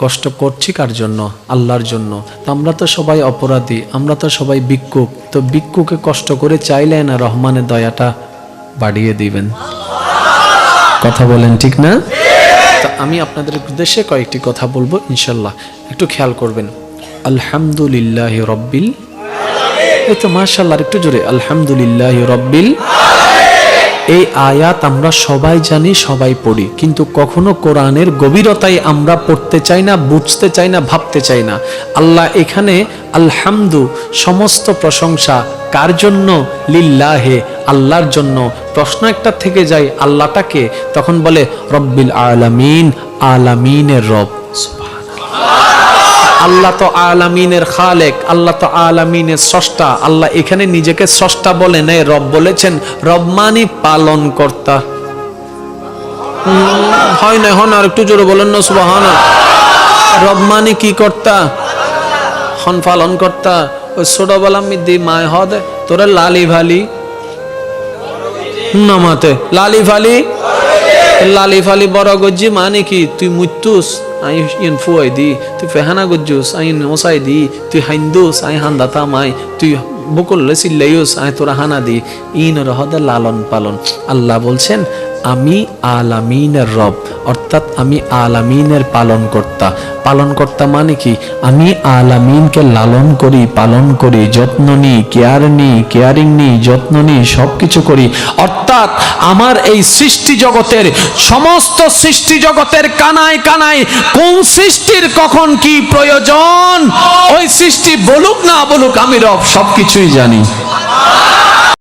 কষ্ট করছি কার জন্য? আল্লাহর জন্য। তো আমরা তো সবাই অপরাধী, আমরা তো সবাই ভিক্ষুক। তো ভিক্ষুকে কষ্ট করে চাইলে না রহমানের দয়াটা বাড়িয়ে দিবেন? কথা বলেন ঠিক না? তো আমি আপনাদের উদ্দেশ্যে কয়েকটি কথা বলব ইনশাল্লাহ। একটু খেয়াল করবেন। আলহামদুলিল্লাহ রব্বিল এই তো মাশাল্লাহ একটু জোরে। আলহামদুলিল্লাহ রব্বিল এই আয়াত আমরা সবাই জানি, সবাই পড়ি। কিন্তু কখনো কোরআনের গভীরতায় আমরা পড়তে চাই না, বুঝতে চাই না, ভাবতে চাই না। আল্লাহ এখানে আলহামদু, সমস্ত প্রশংসা কার জন্য? লিল্লাহে, আল্লাহর জন্য। প্রশ্ন একটা থেকে যায়, আল্লাহটাকে। তখন বলে, রব্বিল আলামিন, আলামিনের রব। আল্লাহ তো আলামিনের খালেক, আল্লাহ তো আলামিনের স্রষ্টা। আল্লাহ এখানে নিজেকে স্রষ্টা বলে এই রব বলেছেন, রব মানি পালন কর্তা হয় না হন আর একটু জোরে বলেন না সুবাহান রব মানে কি কর্তা? হন পালন কর্তা ওই ছোটবেলা মিদি মায় হদ তোরা লালি ভালি। নামাতে। লালি ফালি লালি ফালি বড় গজ্জি মানে কি তুই মুতুস আই ইন ফুয়াই দি তুই ফেহানা গজ্জুস আই ওসাই দি তুই হাইন্দুস আই হান্দাতা মাই তুই বকুল্লে সিল্লাইউস আই তোরা হানা দি ইন রহদে লালন পালন আল্লাহ বলছেন আমি আলামিনের রব, অর্থাৎ আমি আলামিনের পালন কর্তা পালন কর্তা মানে কি? আমি আলামিনকে লালন করি, পালন করি, যত্ন নিই, কেয়ার নিই, কেয়ারিং নিই, যত্ন নিই সব কিছু করি। অর্থাৎ আমার এই সৃষ্টি জগতের, সমস্ত সৃষ্টি জগতের কানায় কানায় কোন সৃষ্টির কখন কি প্রয়োজন, ওই সৃষ্টি বলুক না বলুক, আমি রব সব কিছুই জানি।